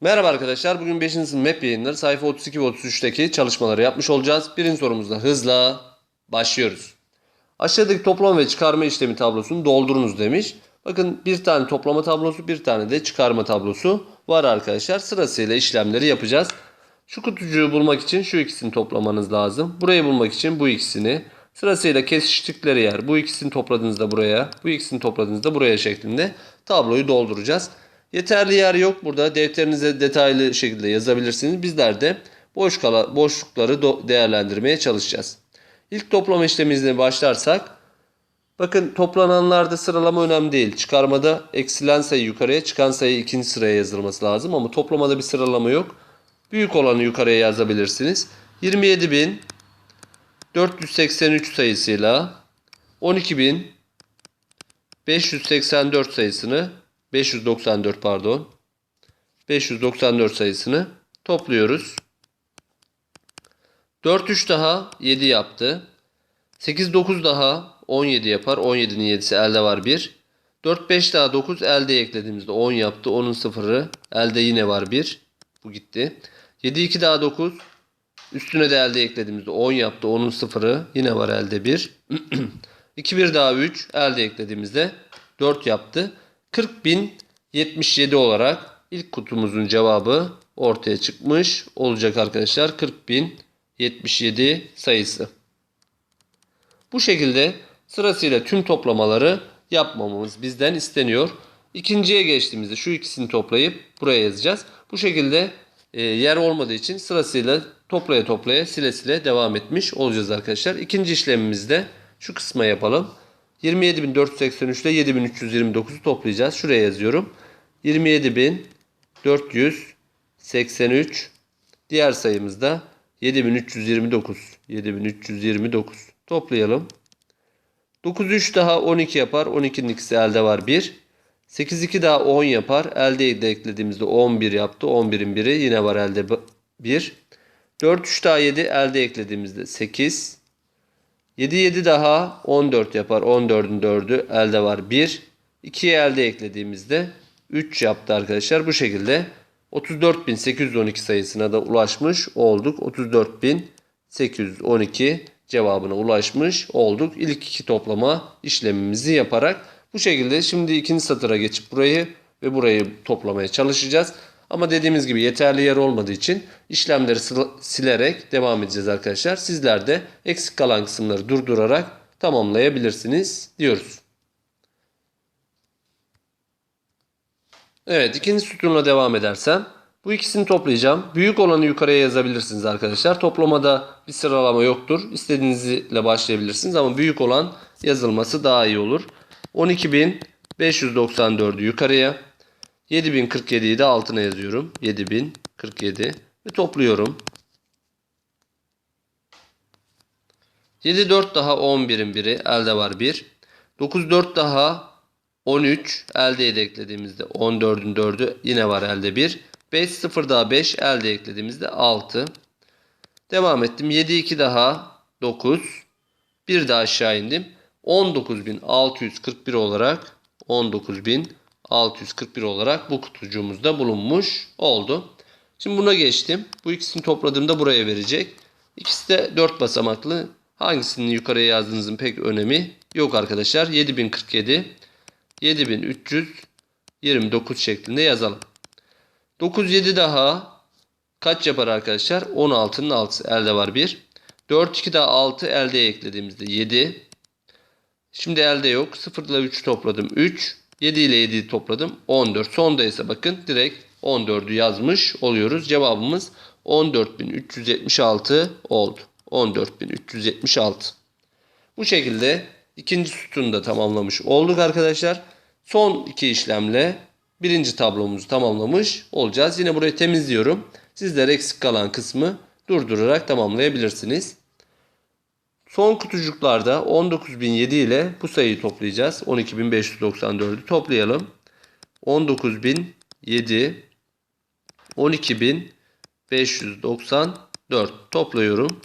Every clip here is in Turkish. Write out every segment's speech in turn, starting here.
Merhaba arkadaşlar. Bugün 5. sınıf MEP yayınları sayfa 32 ve 33'teki çalışmaları yapmış olacağız. Birinci sorumuzda hızla başlıyoruz. Aşağıdaki toplama ve çıkarma işlemi tablosunu doldurunuz demiş. Bakın bir tane toplama tablosu bir tane de çıkarma tablosu var arkadaşlar. Sırasıyla işlemleri yapacağız. Şu kutucuğu bulmak için şu ikisini toplamanız lazım. Burayı bulmak için bu ikisini. Sırasıyla kesiştikleri yer. Bu ikisini topladığınızda buraya, bu ikisini topladığınızda buraya şeklinde tabloyu dolduracağız. Yeterli yer yok burada. Defterinize detaylı şekilde yazabilirsiniz. Bizler de boş kala, boşlukları değerlendirmeye çalışacağız. İlk toplama işlemimizle başlarsak bakın toplananlarda sıralama önemli değil. Çıkarmada eksilen sayı yukarıya çıkan sayı ikinci sıraya yazılması lazım ama toplamada bir sıralama yok. Büyük olanı yukarıya yazabilirsiniz. 27.483 sayısıyla 12.584 sayısını 594 pardon 594 sayısını topluyoruz. 4 3 daha 7 yaptı. 8 9 daha 17 yapar. 17'nin 7'si elde var 1. 4 5 daha 9 elde eklediğimizde 10 yaptı. 10'un sıfırı elde yine var 1. Bu gitti. 7 2 daha 9 Üstüne de elde eklediğimizde 10 yaptı. 10'un sıfırı yine var elde 1. 2 1 daha 3 elde eklediğimizde 4 yaptı. 40.077 olarak ilk kutumuzun cevabı ortaya çıkmış olacak arkadaşlar. 40.077 sayısı. Bu şekilde sırasıyla tüm toplamaları yapmamamız bizden isteniyor. İkinciye geçtiğimizde şu ikisini toplayıp buraya yazacağız. Bu şekilde e, yer olmadığı için sırasıyla toplaya toplaya sile sile devam etmiş olacağız arkadaşlar. İkinci işlemimizde şu kısma yapalım. 27.483 ile 7.329'u toplayacağız. Şuraya yazıyorum. 27.483 diğer sayımızda 7.329 7.329 toplayalım. 9 3 daha 12 yapar. 12'nin ikisi elde var 1. 8 2 daha 10 yapar. Elde de eklediğimizde 11 yaptı. 11'in biri yine var elde 1. 4 3 daha 7 elde eklediğimizde 8. 7 7 daha 14 yapar. 14'ün 4'ü elde var 1. 2'ye elde eklediğimizde 3 yaptı arkadaşlar. Bu şekilde 34.812 sayısına da ulaşmış olduk. 34.812 cevabına ulaşmış olduk. İlk iki toplama işlemimizi yaparak bu şekilde şimdi ikinci satıra geçip burayı ve burayı toplamaya çalışacağız. Ama dediğimiz gibi yeterli yer olmadığı için işlemleri sil- silerek devam edeceğiz arkadaşlar. Sizler de eksik kalan kısımları durdurarak tamamlayabilirsiniz diyoruz. Evet ikinci sütunla devam edersem bu ikisini toplayacağım. Büyük olanı yukarıya yazabilirsiniz arkadaşlar. Toplamada bir sıralama yoktur. İstediğinizle başlayabilirsiniz ama büyük olan yazılması daha iyi olur. 12.594'ü yukarıya. 7047'yi de altına yazıyorum. 7047 ve topluyorum. 7 4 daha 11'in biri elde var 1. 9 4 daha 13 elde de eklediğimizde 14'ün 4'ü yine var elde 1. 5 0 daha 5 elde eklediğimizde 6. Devam ettim. 7 2 daha 9. Bir daha aşağı indim. 19.641 olarak 19.641 olarak bu kutucuğumuzda bulunmuş oldu. Şimdi buna geçtim. Bu ikisini topladığımda buraya verecek. İkisi de 4 basamaklı. Hangisini yukarıya yazdığınızın pek önemi yok arkadaşlar. 7047 7329 şeklinde yazalım. 9 7 daha kaç yapar arkadaşlar? 16'nın 6'sı elde var 1. 4 2 daha 6 elde eklediğimizde 7. Şimdi elde yok. 0 ile 3 topladım 3. 7 ile 7'yi topladım 14. Sonda ise bakın direkt 14'ü yazmış oluyoruz. Cevabımız 14.376 oldu. 14.376. Bu şekilde ikinci sütunu da tamamlamış olduk arkadaşlar. Son iki işlemle birinci tablomuzu tamamlamış olacağız. Yine burayı temizliyorum. Sizler eksik kalan kısmı durdurarak tamamlayabilirsiniz. Son kutucuklarda 19.007 ile bu sayıyı toplayacağız. 12.594'ü toplayalım. 19.007 12.594 topluyorum.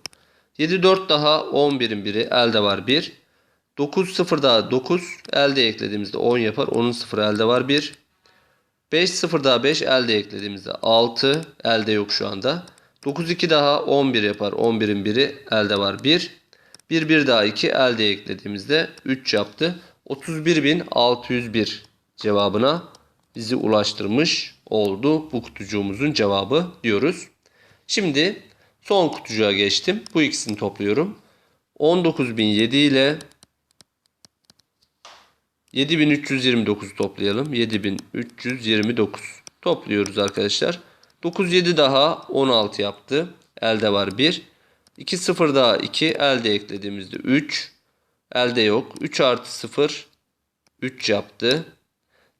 7 4 daha 11'in biri elde var 1. 9 0 daha 9 elde eklediğimizde 10 yapar. 10'un 0 elde var 1. 5 0 daha 5 elde eklediğimizde 6 elde yok şu anda. 9 2 daha 11 yapar. 11'in biri elde var 1. 1 1 daha 2 elde eklediğimizde 3 yaptı. 31.601 cevabına bizi ulaştırmış oldu bu kutucuğumuzun cevabı diyoruz. Şimdi son kutucuğa geçtim. Bu ikisini topluyorum. 19.007 ile 7329 toplayalım. 7329 topluyoruz arkadaşlar. 9 7 daha 16 yaptı. Elde var 1. 2 0 daha 2 elde eklediğimizde 3. Elde yok. 3 artı 0 3 yaptı.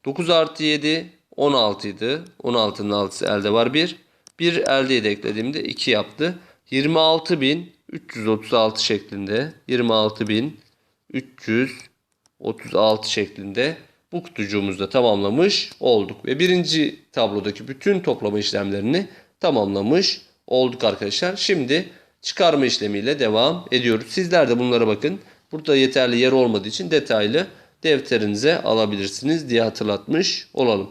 9 artı 7 16 idi. 16'nın 6'sı elde var 1. 1 elde eklediğimde 2 yaptı. 26.336 şeklinde 26.336 şeklinde bu kutucuğumuzda tamamlamış olduk. Ve birinci tablodaki bütün toplama işlemlerini tamamlamış olduk arkadaşlar. Şimdi çıkarma işlemiyle devam ediyoruz. Sizler de bunlara bakın. Burada yeterli yer olmadığı için detaylı defterinize alabilirsiniz diye hatırlatmış olalım.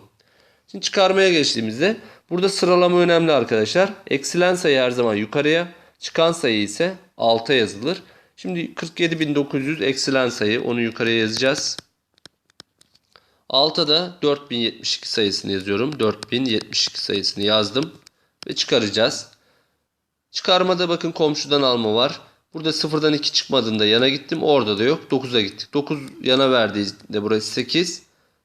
Şimdi çıkarmaya geçtiğimizde burada sıralama önemli arkadaşlar. Eksilen sayı her zaman yukarıya, çıkan sayı ise alta yazılır. Şimdi 47.900 eksilen sayı onu yukarıya yazacağız. Alta da 4072 sayısını yazıyorum. 4072 sayısını yazdım ve çıkaracağız. Çıkarmada bakın komşudan alma var. Burada sıfırdan 2 çıkmadığında yana gittim. Orada da yok. 9'a gittik. 9 yana verdiğinde burası 8.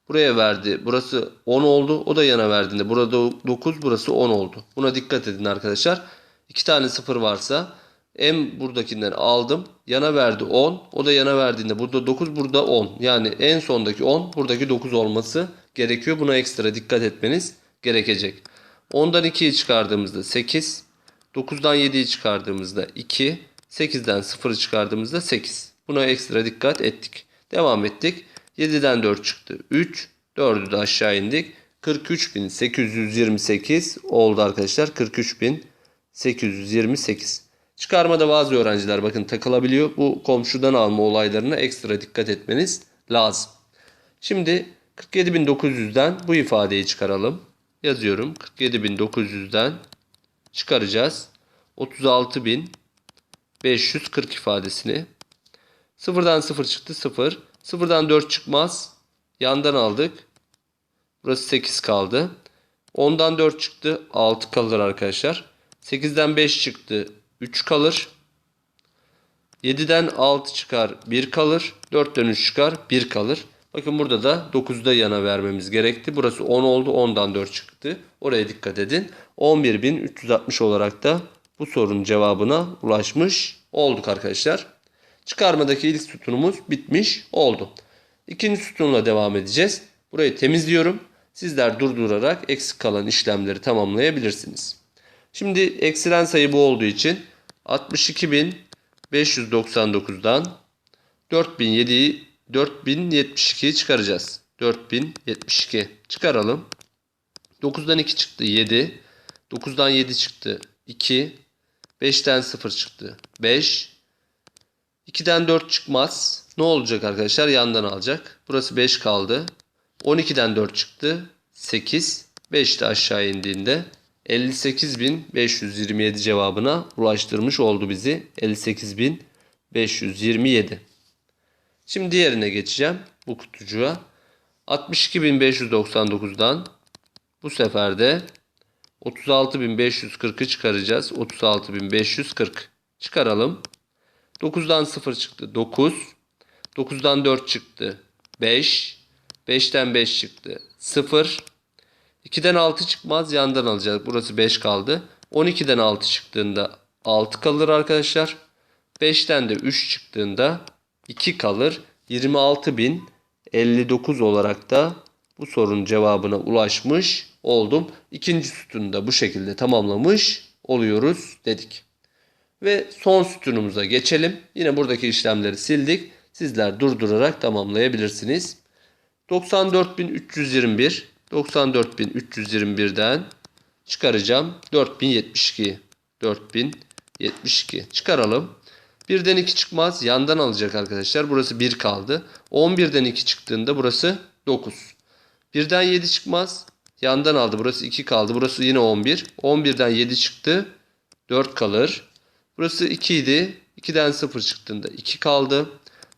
Buraya verdi. Burası 10 oldu. O da yana verdiğinde burada 9 burası 10 oldu. Buna dikkat edin arkadaşlar. 2 tane sıfır varsa en buradakinden aldım. Yana verdi 10. O da yana verdiğinde burada 9 burada 10. Yani en sondaki 10 buradaki 9 olması gerekiyor. Buna ekstra dikkat etmeniz gerekecek. 10'dan 2'yi çıkardığımızda 8. 9'dan 7'yi çıkardığımızda 2. 8'den 0'ı çıkardığımızda 8. Buna ekstra dikkat ettik. Devam ettik. 7'den 4 çıktı. 3. 4'ü de aşağı indik. 43.828 oldu arkadaşlar. 43.828. Çıkarmada bazı öğrenciler bakın takılabiliyor. Bu komşudan alma olaylarına ekstra dikkat etmeniz lazım. Şimdi 47.900'den bu ifadeyi çıkaralım. Yazıyorum. 47.900'den çıkaracağız. 36.540 ifadesini. Sıfırdan 0 çıktı 0. Sıfırdan 4 çıkmaz. Yandan aldık. Burası 8 kaldı. 10'dan 4 çıktı. 6 kalır arkadaşlar. 8'den 5 çıktı. 3 kalır. 7'den 6 çıkar 1 kalır. 4'ten 3 çıkar 1 kalır. Bakın burada da 9'da yana vermemiz gerekti. Burası 10 oldu. 10'dan 4 çıktı. Oraya dikkat edin. 11.360 olarak da bu sorunun cevabına ulaşmış olduk arkadaşlar. Çıkarmadaki ilk sütunumuz bitmiş oldu. İkinci sütunla devam edeceğiz. Burayı temizliyorum. Sizler durdurarak eksik kalan işlemleri tamamlayabilirsiniz. Şimdi eksilen sayı bu olduğu için 62.599'dan 4007'yi 4072'yi çıkaracağız. 4072 çıkaralım. 9'dan 2 çıktı 7. 9'dan 7 çıktı 2. 5'ten 0 çıktı 5. 2'den 4 çıkmaz. Ne olacak arkadaşlar? Yandan alacak. Burası 5 kaldı. 12'den 4 çıktı. 8. 5 de aşağı indiğinde 58.527 cevabına ulaştırmış oldu bizi. 58.527. Şimdi diğerine geçeceğim. Bu kutucuğa. 62.599'dan bu sefer de 36.540'ı çıkaracağız. 36.540 çıkaralım. 9'dan 0 çıktı 9. 9'dan 4 çıktı 5. 5'ten 5 çıktı 0. 2'den 6 çıkmaz yandan alacağız. Burası 5 kaldı. 12'den 6 çıktığında 6 kalır arkadaşlar. 5'ten de 3 çıktığında 2 kalır. 26.059 olarak da bu sorunun cevabına ulaşmış oldum. İkinci sütunu da bu şekilde tamamlamış oluyoruz dedik. Ve son sütunumuza geçelim. Yine buradaki işlemleri sildik. Sizler durdurarak tamamlayabilirsiniz. 94.321 94.321'den çıkaracağım. 4072 4072 çıkaralım. 1'den 2 çıkmaz. Yandan alacak arkadaşlar. Burası 1 kaldı. 11'den 2 çıktığında burası 9. 1'den 7 çıkmaz. Yandan aldı. Burası 2 kaldı. Burası yine 11. 11'den 7 çıktı. 4 kalır. Burası 2 idi. 2'den 0 çıktığında 2 kaldı.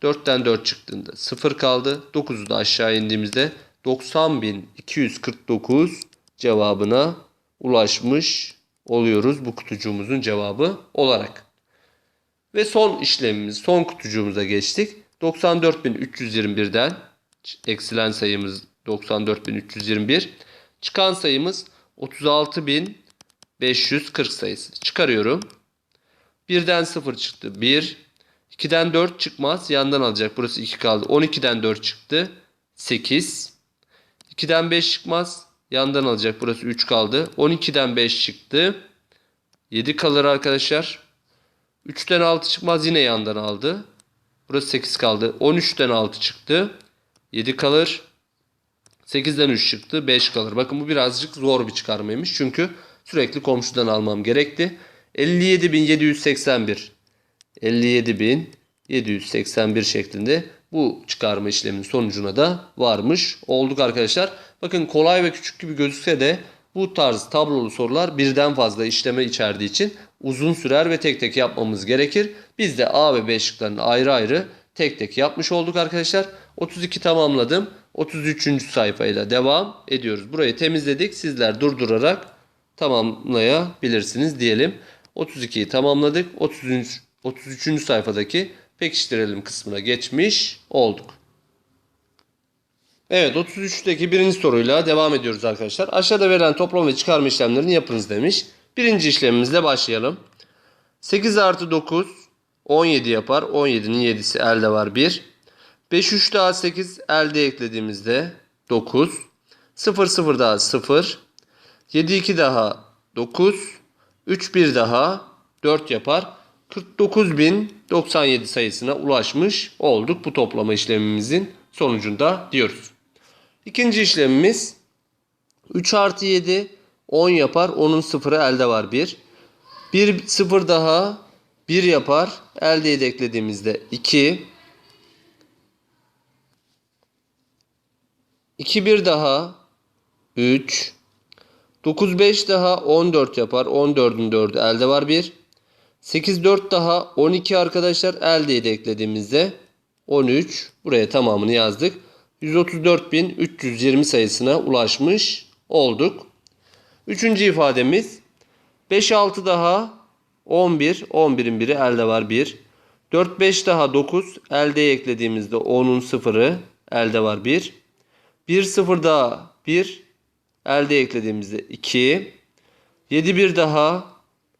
4'ten 4 çıktığında 0 kaldı. 9'u da aşağı indiğimizde 90.249 cevabına ulaşmış oluyoruz bu kutucuğumuzun cevabı olarak. Ve son işlemimiz, son kutucuğumuza geçtik. 94.321'den eksilen sayımız 94.321. Çıkan sayımız 36.540 sayısı. Çıkarıyorum. 1'den 0 çıktı. 1. 2'den 4 çıkmaz. Yandan alacak. Burası 2 kaldı. 12'den 4 çıktı. 8. 2'den 5 çıkmaz. Yandan alacak. Burası 3 kaldı. 12'den 5 çıktı. 7 kalır arkadaşlar. 3'ten 6 çıkmaz. Yine yandan aldı. Burası 8 kaldı. 13'ten 6 çıktı. 7 kalır. 8'den 3 çıktı. 5 kalır. Bakın bu birazcık zor bir çıkarmaymış. Çünkü sürekli komşudan almam gerekti. 57.781 57.781 şeklinde bu çıkarma işleminin sonucuna da varmış olduk arkadaşlar. Bakın kolay ve küçük gibi gözükse de bu tarz tablolu sorular birden fazla işleme içerdiği için uzun sürer ve tek tek yapmamız gerekir. Biz de A ve B şıklarını ayrı ayrı tek tek yapmış olduk arkadaşlar. 32 tamamladım. 33. sayfayla devam ediyoruz. Burayı temizledik. Sizler durdurarak tamamlayabilirsiniz diyelim. 32'yi tamamladık. 33. 33. sayfadaki pekiştirelim kısmına geçmiş olduk. Evet 33'teki birinci soruyla devam ediyoruz arkadaşlar. Aşağıda verilen toplam ve çıkarma işlemlerini yapınız demiş. Birinci işlemimizle başlayalım. 8 artı 9 17 yapar. 17'nin 7'si elde var 1. 5 3 daha 8 elde eklediğimizde 9. 0 0 daha 0. 7 2 daha 9. 3 1 daha 4 yapar. 49.097 sayısına ulaşmış olduk bu toplama işlemimizin sonucunda diyoruz. İkinci işlemimiz 3 artı 7 10 yapar. Onun sıfırı elde var 1. 1 sıfır daha 1 yapar. Elde 7 eklediğimizde 2. 2 1 daha 3. 9 5 daha 14 yapar. 14'ün 4'ü elde var 1. 8 4 daha 12 arkadaşlar elde 7 eklediğimizde 13. Buraya tamamını yazdık. 134.320 sayısına ulaşmış olduk. Üçüncü ifademiz 5 6 daha 11. 11'in biri elde var 1. 4 5 daha 9 elde eklediğimizde 10'un sıfırı elde var 1. 1 0 daha 1 elde eklediğimizde 2. 7 1 daha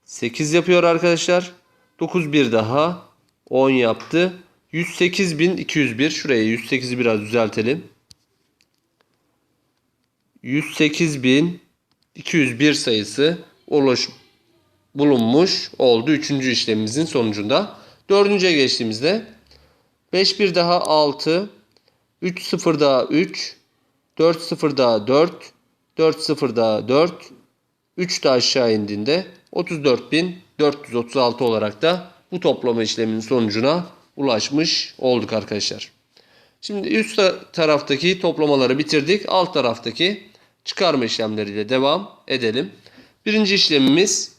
8 yapıyor arkadaşlar. 9 bir daha 10 yaptı. 108.201 şuraya 108'i biraz düzeltelim. 108.201 sayısı ulaş bulunmuş oldu 3. işlemimizin sonucunda. 4.'ye geçtiğimizde 5 bir daha 6 3 0 daha 3 4 0 daha 4 4 0 daha 4 3 de aşağı indiğinde 34.436 olarak da bu toplama işleminin sonucuna ulaşmış olduk arkadaşlar. Şimdi üst taraftaki toplamaları bitirdik. Alt taraftaki çıkarma işlemleriyle devam edelim. Birinci işlemimiz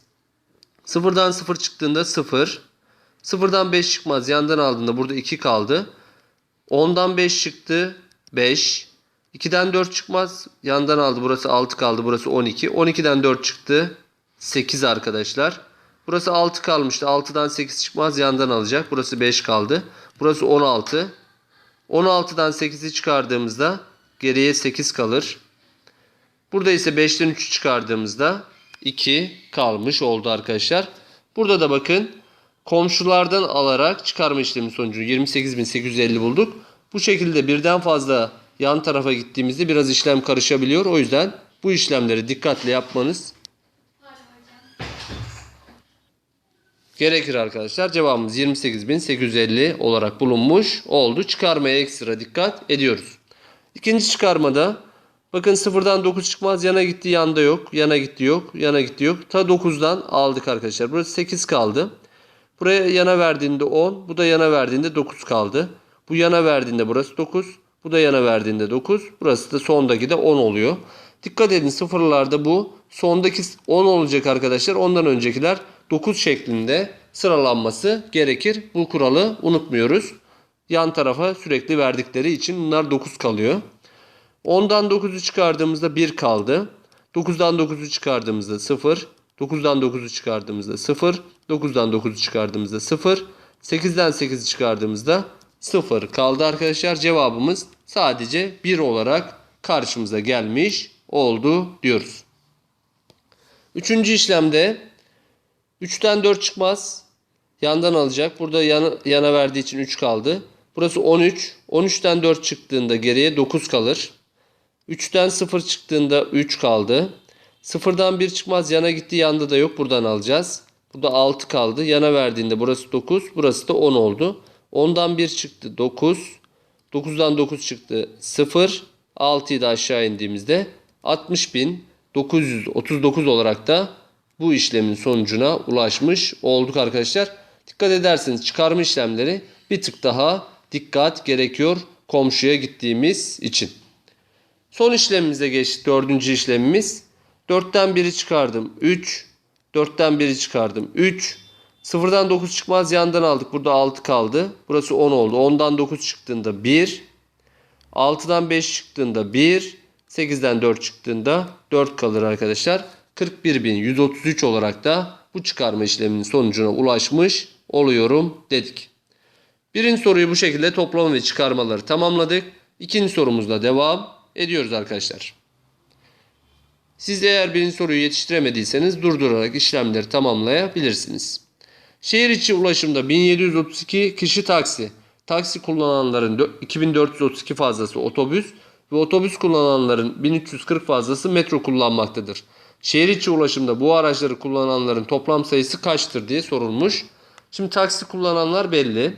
sıfırdan 0 çıktığında 0. Sıfırdan 5 çıkmaz. Yandan aldığında burada 2 kaldı. 10'dan 5 çıktı. 5. 2'den 4 çıkmaz. Yandan aldı. Burası 6 kaldı. Burası 12. 12'den 4 çıktı. 8 arkadaşlar. Burası 6 kalmıştı. 6'dan 8 çıkmaz. Yandan alacak. Burası 5 kaldı. Burası 16. 16'dan 8'i çıkardığımızda geriye 8 kalır. Burada ise 5'ten 3'ü çıkardığımızda 2 kalmış oldu arkadaşlar. Burada da bakın komşulardan alarak çıkarma işlemi sonucu 28.850 bulduk. Bu şekilde birden fazla yan tarafa gittiğimizde biraz işlem karışabiliyor. O yüzden bu işlemleri dikkatle yapmanız gerekir arkadaşlar. Cevabımız 28.850 olarak bulunmuş oldu. Çıkarmaya ekstra dikkat ediyoruz. İkinci çıkarmada bakın sıfırdan 9 çıkmaz. Yana gitti yanda yok. Yana gitti yok. Yana gitti yok. Ta 9'dan aldık arkadaşlar. Burası 8 kaldı. Buraya yana verdiğinde 10. Bu da yana verdiğinde 9 kaldı. Bu yana verdiğinde burası 9. Bu da yana verdiğinde 9. Burası da sondaki de 10 oluyor. Dikkat edin sıfırlarda bu sondaki 10 olacak arkadaşlar. Ondan öncekiler 9 şeklinde sıralanması gerekir. Bu kuralı unutmuyoruz. Yan tarafa sürekli verdikleri için bunlar 9 kalıyor. 10'dan 9'u çıkardığımızda 1 kaldı. 9'dan 9'u çıkardığımızda 0. 9'dan 9'u çıkardığımızda 0. 9'dan 9'u çıkardığımızda 0. 8'den 8'i çıkardığımızda 0 kaldı arkadaşlar. Cevabımız sadece 1 olarak karşımıza gelmiş oldu diyoruz. Üçüncü işlemde 3'ten 4 çıkmaz. Yandan alacak. Burada yana, yana verdiği için 3 kaldı. Burası 13. 13'ten 4 çıktığında geriye 9 kalır. 3'ten 0 çıktığında 3 kaldı. 0'dan 1 çıkmaz. Yana gitti. Yanda da yok. Buradan alacağız. Burada 6 kaldı. Yana verdiğinde burası 9. Burası da 10 oldu. 10'dan 1 çıktı. 9. 9'dan 9 çıktı. 0. 6'yı da aşağı indiğimizde 60.939 olarak da bu işlemin sonucuna ulaşmış olduk arkadaşlar. Dikkat ederseniz çıkarma işlemleri bir tık daha dikkat gerekiyor komşuya gittiğimiz için. Son işlemimize geçtik. Dördüncü işlemimiz. 4'ten 1'i çıkardım. 3. 4'ten 1'i çıkardım. 3. 0'dan 9 çıkmaz yandan aldık. Burada 6 kaldı. Burası 10 oldu. 10'dan 9 çıktığında 1. 6'dan 5 çıktığında 1. 8'den 4 çıktığında 4 kalır arkadaşlar. 41.133 olarak da bu çıkarma işleminin sonucuna ulaşmış oluyorum dedik. Birinci soruyu bu şekilde toplama ve çıkarmaları tamamladık. İkinci sorumuzla devam ediyoruz arkadaşlar. Siz eğer birinci soruyu yetiştiremediyseniz durdurarak işlemleri tamamlayabilirsiniz. Şehir içi ulaşımda 1732 kişi taksi. Taksi kullananların dö- 2432 fazlası otobüs ve otobüs kullananların 1340 fazlası metro kullanmaktadır. Şehir içi ulaşımda bu araçları kullananların toplam sayısı kaçtır diye sorulmuş. Şimdi taksi kullananlar belli.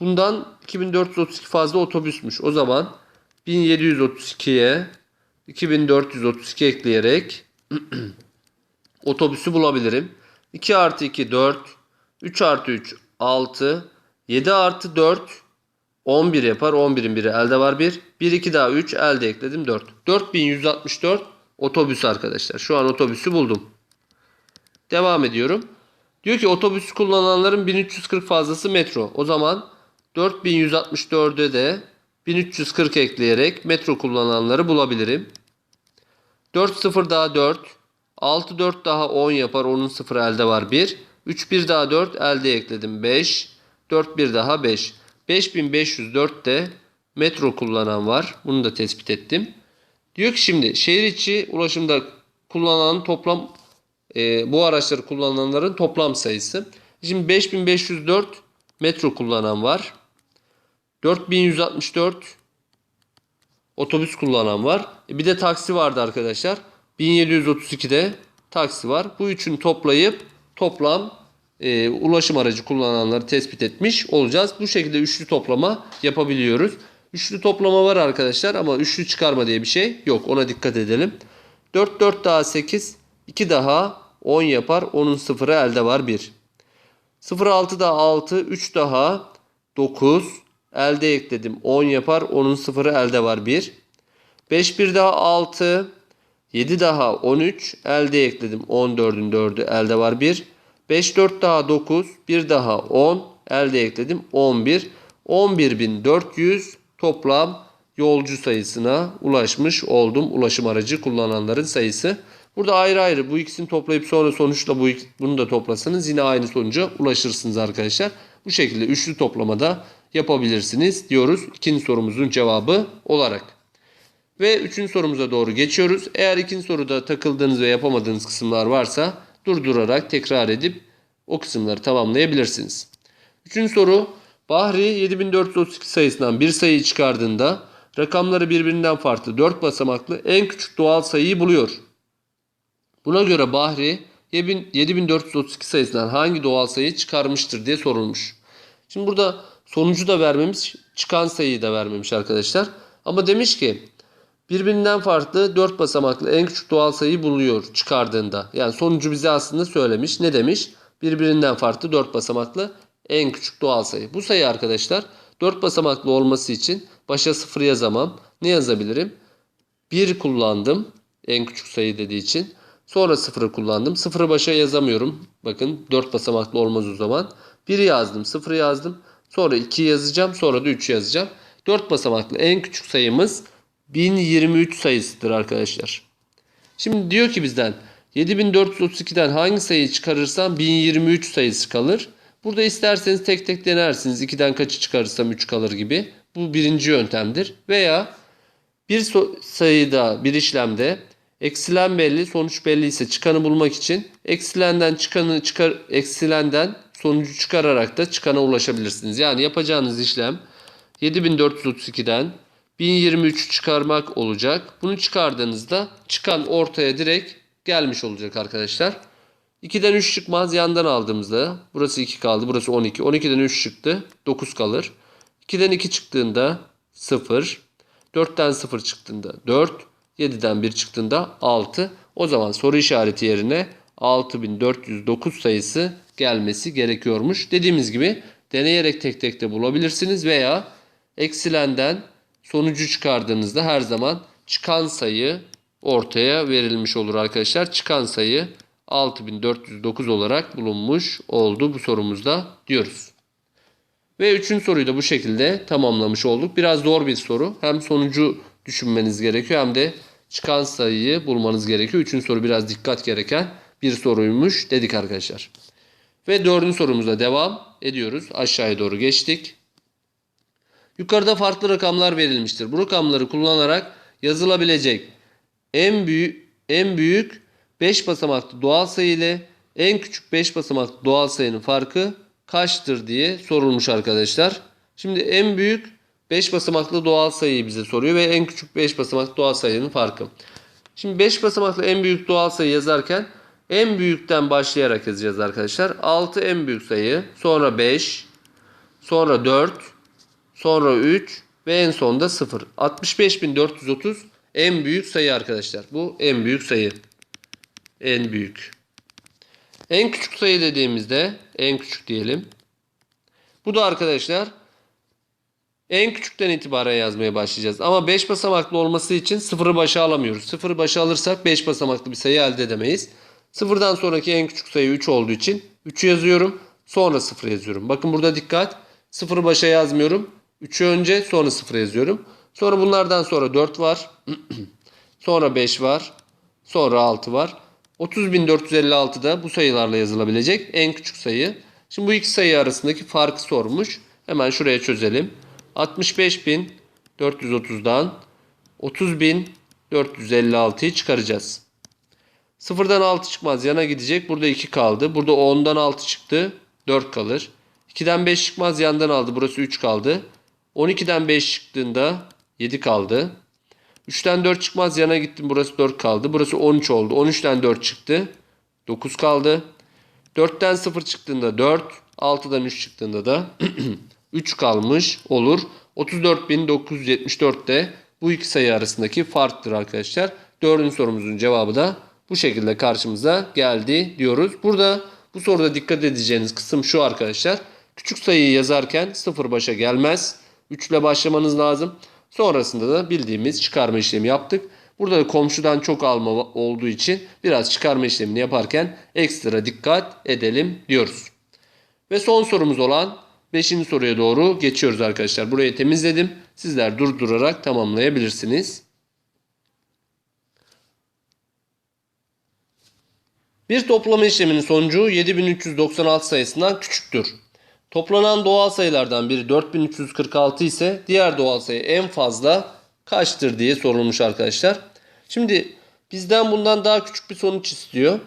Bundan 2432 fazla otobüsmüş. O zaman 1732'ye 2432 ekleyerek otobüsü bulabilirim. 2 artı 2 4, 3 artı 3 6, 7 artı 4 11 yapar. 11'in biri elde var 1. 1 2 daha 3 elde ekledim 4. 4164 otobüs arkadaşlar. Şu an otobüsü buldum. Devam ediyorum. Diyor ki otobüs kullananların 1340 fazlası metro. O zaman 4164'e de 1340 ekleyerek metro kullananları bulabilirim. 4 0 daha 4. 6 4 daha 10 yapar. Onun 0 elde var 1. 3 1 daha 4 elde ekledim 5. 4 1 daha 5. 5504 de metro kullanan var. Bunu da tespit ettim. Diyor ki şimdi şehir içi ulaşımda kullanan toplam e, bu araçları kullananların toplam sayısı. Şimdi 5504 metro kullanan var. 4164 otobüs kullanan var. E, bir de taksi vardı arkadaşlar. 1732'de taksi var. Bu üçünü toplayıp toplam e, ulaşım aracı kullananları tespit etmiş olacağız. Bu şekilde üçlü toplama yapabiliyoruz. Üçlü toplama var arkadaşlar ama üçlü çıkarma diye bir şey yok. Ona dikkat edelim. 4 4 daha 8 2 daha 10 yapar. Onun sıfırı elde var 1. 0 6 daha 6 3 daha 9 elde ekledim 10 yapar. Onun sıfırı elde var 1. 5 1 daha 6 7 daha 13 elde ekledim 14'ün 4'ü elde var 1. 5 4 daha 9 1 daha 10 elde ekledim 11. 11.400 toplam yolcu sayısına ulaşmış oldum. Ulaşım aracı kullananların sayısı. Burada ayrı ayrı bu ikisini toplayıp sonra sonuçla bu bunu da toplasanız yine aynı sonuca ulaşırsınız arkadaşlar. Bu şekilde üçlü toplamada yapabilirsiniz diyoruz ikinci sorumuzun cevabı olarak. Ve üçüncü sorumuza doğru geçiyoruz. Eğer ikinci soruda takıldığınız ve yapamadığınız kısımlar varsa durdurarak tekrar edip o kısımları tamamlayabilirsiniz. Üçüncü soru Bahri 7432 sayısından bir sayıyı çıkardığında rakamları birbirinden farklı 4 basamaklı en küçük doğal sayıyı buluyor. Buna göre Bahri 7432 sayısından hangi doğal sayıyı çıkarmıştır diye sorulmuş. Şimdi burada sonucu da vermemiş, çıkan sayıyı da vermemiş arkadaşlar. Ama demiş ki birbirinden farklı 4 basamaklı en küçük doğal sayıyı buluyor çıkardığında. Yani sonucu bize aslında söylemiş. Ne demiş? Birbirinden farklı 4 basamaklı en küçük doğal sayı. Bu sayı arkadaşlar 4 basamaklı olması için başa 0 yazamam. Ne yazabilirim? 1 kullandım. En küçük sayı dediği için. Sonra sıfırı kullandım. Sıfırı başa yazamıyorum. Bakın 4 basamaklı olmaz o zaman. 1'i yazdım. Sıfırı yazdım. Sonra 2'yi yazacağım. Sonra da 3'ü yazacağım. 4 basamaklı en küçük sayımız 1023 sayısıdır arkadaşlar. Şimdi diyor ki bizden 7432'den hangi sayıyı çıkarırsam 1023 sayısı kalır. Burada isterseniz tek tek denersiniz. 2'den kaçı çıkarırsam 3 kalır gibi. Bu birinci yöntemdir. Veya bir so- sayıda bir işlemde eksilen belli sonuç belli ise çıkanı bulmak için eksilenden çıkanı çıkar eksilenden sonucu çıkararak da çıkana ulaşabilirsiniz. Yani yapacağınız işlem 7432'den 1023 çıkarmak olacak. Bunu çıkardığınızda çıkan ortaya direkt gelmiş olacak arkadaşlar. 2'den 3 çıkmaz yandan aldığımızda burası 2 kaldı burası 12. 12'den 3 çıktı 9 kalır. 2'den 2 çıktığında 0. 4'ten 0 çıktığında 4. 7'den 1 çıktığında 6. O zaman soru işareti yerine 6409 sayısı gelmesi gerekiyormuş. Dediğimiz gibi deneyerek tek tek de bulabilirsiniz veya eksilenden sonucu çıkardığınızda her zaman çıkan sayı ortaya verilmiş olur arkadaşlar. Çıkan sayı 6409 olarak bulunmuş oldu bu sorumuzda diyoruz. Ve üçüncü soruyu da bu şekilde tamamlamış olduk. Biraz zor bir soru. Hem sonucu düşünmeniz gerekiyor hem de çıkan sayıyı bulmanız gerekiyor. Üçüncü soru biraz dikkat gereken bir soruymuş dedik arkadaşlar. Ve dördüncü sorumuza devam ediyoruz. Aşağıya doğru geçtik. Yukarıda farklı rakamlar verilmiştir. Bu rakamları kullanarak yazılabilecek en büyük en büyük 5 basamaklı doğal sayı ile en küçük 5 basamaklı doğal sayının farkı kaçtır diye sorulmuş arkadaşlar. Şimdi en büyük 5 basamaklı doğal sayıyı bize soruyor ve en küçük 5 basamaklı doğal sayının farkı. Şimdi 5 basamaklı en büyük doğal sayı yazarken en büyükten başlayarak yazacağız arkadaşlar. 6 en büyük sayı, sonra 5, sonra 4, sonra 3 ve en sonda 0. 65.430 en büyük sayı arkadaşlar. Bu en büyük sayı. En büyük. En küçük sayı dediğimizde en küçük diyelim. Bu da arkadaşlar en küçükten itibaren yazmaya başlayacağız. Ama 5 basamaklı olması için sıfırı başa alamıyoruz. Sıfırı başa alırsak 5 basamaklı bir sayı elde edemeyiz. Sıfırdan sonraki en küçük sayı 3 olduğu için 3'ü yazıyorum. Sonra 0 yazıyorum. Bakın burada dikkat. Sıfırı başa yazmıyorum. 3'ü önce sonra 0 yazıyorum. Sonra bunlardan sonra 4 var. sonra 5 var. Sonra 6 var. 30.456 da bu sayılarla yazılabilecek en küçük sayı. Şimdi bu iki sayı arasındaki farkı sormuş. Hemen şuraya çözelim. 65.430'dan 30.456'yı çıkaracağız. Sıfırdan 6 çıkmaz yana gidecek. Burada 2 kaldı. Burada 10'dan 6 çıktı. 4 kalır. 2'den 5 çıkmaz yandan aldı. Burası 3 kaldı. 12'den 5 çıktığında 7 kaldı. 3'ten 4 çıkmaz yana gittim. Burası 4 kaldı. Burası 13 oldu. 13'ten 4 çıktı. 9 kaldı. 4'ten 0 çıktığında 4. 6'dan 3 çıktığında da 3 kalmış olur. 34.974 de bu iki sayı arasındaki farktır arkadaşlar. Dördüncü sorumuzun cevabı da bu şekilde karşımıza geldi diyoruz. Burada bu soruda dikkat edeceğiniz kısım şu arkadaşlar. Küçük sayıyı yazarken sıfır başa gelmez. 3 ile başlamanız lazım. Sonrasında da bildiğimiz çıkarma işlemi yaptık. Burada da komşudan çok alma olduğu için biraz çıkarma işlemini yaparken ekstra dikkat edelim diyoruz. Ve son sorumuz olan 5. soruya doğru geçiyoruz arkadaşlar. Burayı temizledim. Sizler durdurarak tamamlayabilirsiniz. Bir toplama işleminin sonucu 7396 sayısından küçüktür. Toplanan doğal sayılardan biri 4346 ise diğer doğal sayı en fazla kaçtır diye sorulmuş arkadaşlar. Şimdi bizden bundan daha küçük bir sonuç istiyor.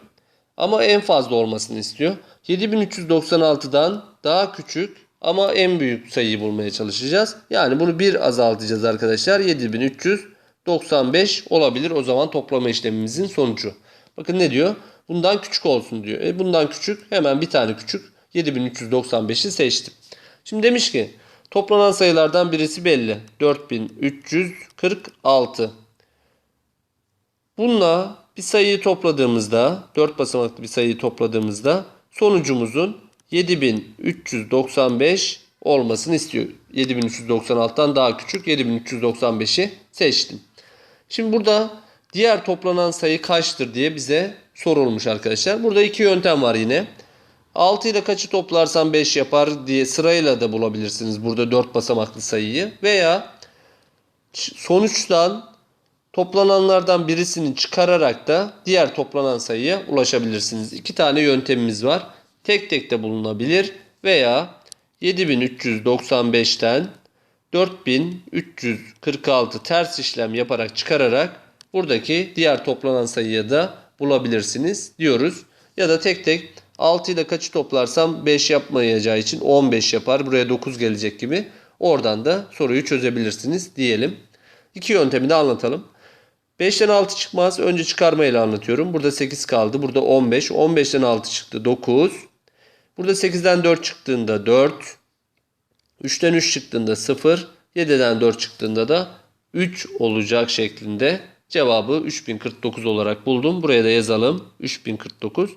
Ama en fazla olmasını istiyor. 7396'dan daha küçük ama en büyük sayıyı bulmaya çalışacağız. Yani bunu bir azaltacağız arkadaşlar. 7395 olabilir o zaman toplama işlemimizin sonucu. Bakın ne diyor? Bundan küçük olsun diyor. E bundan küçük hemen bir tane küçük 7395'i seçtim. Şimdi demiş ki toplanan sayılardan birisi belli. 4346. Bununla bir sayıyı topladığımızda 4 basamaklı bir sayıyı topladığımızda sonucumuzun 7395 olmasını istiyor. 7396'dan daha küçük 7395'i seçtim. Şimdi burada diğer toplanan sayı kaçtır diye bize sorulmuş arkadaşlar. Burada iki yöntem var yine. 6 ile kaçı toplarsan 5 yapar diye sırayla da bulabilirsiniz burada 4 basamaklı sayıyı. Veya sonuçtan toplananlardan birisini çıkararak da diğer toplanan sayıya ulaşabilirsiniz. İki tane yöntemimiz var. Tek tek de bulunabilir veya 7395'ten 4346 ters işlem yaparak çıkararak buradaki diğer toplanan sayıya da bulabilirsiniz diyoruz. Ya da tek tek 6 ile kaçı toplarsam 5 yapmayacağı için 15 yapar. Buraya 9 gelecek gibi. Oradan da soruyu çözebilirsiniz diyelim. İki yöntemi de anlatalım. 5'ten 6 çıkmaz. Önce çıkarmayla anlatıyorum. Burada 8 kaldı. Burada 15. 15'ten 6 çıktı. 9. Burada 8'den 4 çıktığında 4. 3'ten 3 çıktığında 0. 7'den 4 çıktığında da 3 olacak şeklinde cevabı 3049 olarak buldum. Buraya da yazalım. 3049.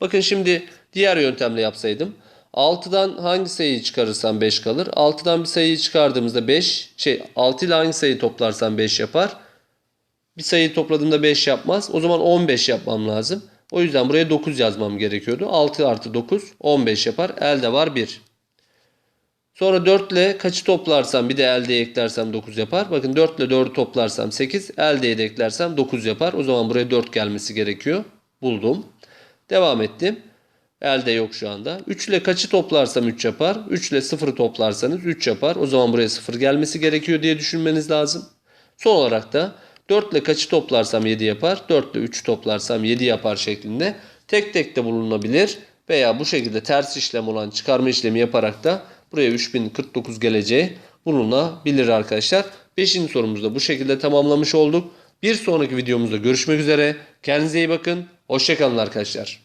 Bakın şimdi diğer yöntemle yapsaydım. 6'dan hangi sayıyı çıkarırsam 5 kalır. 6'dan bir sayıyı çıkardığımızda 5 şey 6 ile hangi sayıyı toplarsam 5 yapar. Bir sayıyı topladığımda 5 yapmaz. O zaman 15 yapmam lazım. O yüzden buraya 9 yazmam gerekiyordu. 6 artı 9 15 yapar. Elde var 1. Sonra 4 ile kaçı toplarsam bir de eldeye eklersem 9 yapar. Bakın 4 ile 4'ü toplarsam 8. Eldeye de eklersem 9 yapar. O zaman buraya 4 gelmesi gerekiyor. Buldum. Devam ettim. Elde yok şu anda. 3 ile kaçı toplarsam 3 yapar. 3 ile 0'ı toplarsanız 3 yapar. O zaman buraya 0 gelmesi gerekiyor diye düşünmeniz lazım. Son olarak da 4 ile kaçı toplarsam 7 yapar. 4 ile 3 toplarsam 7 yapar şeklinde tek tek de bulunabilir. Veya bu şekilde ters işlem olan çıkarma işlemi yaparak da buraya 3049 geleceği bulunabilir arkadaşlar. 5. sorumuzu da bu şekilde tamamlamış olduk. Bir sonraki videomuzda görüşmek üzere. Kendinize iyi bakın. Hoşçakalın arkadaşlar.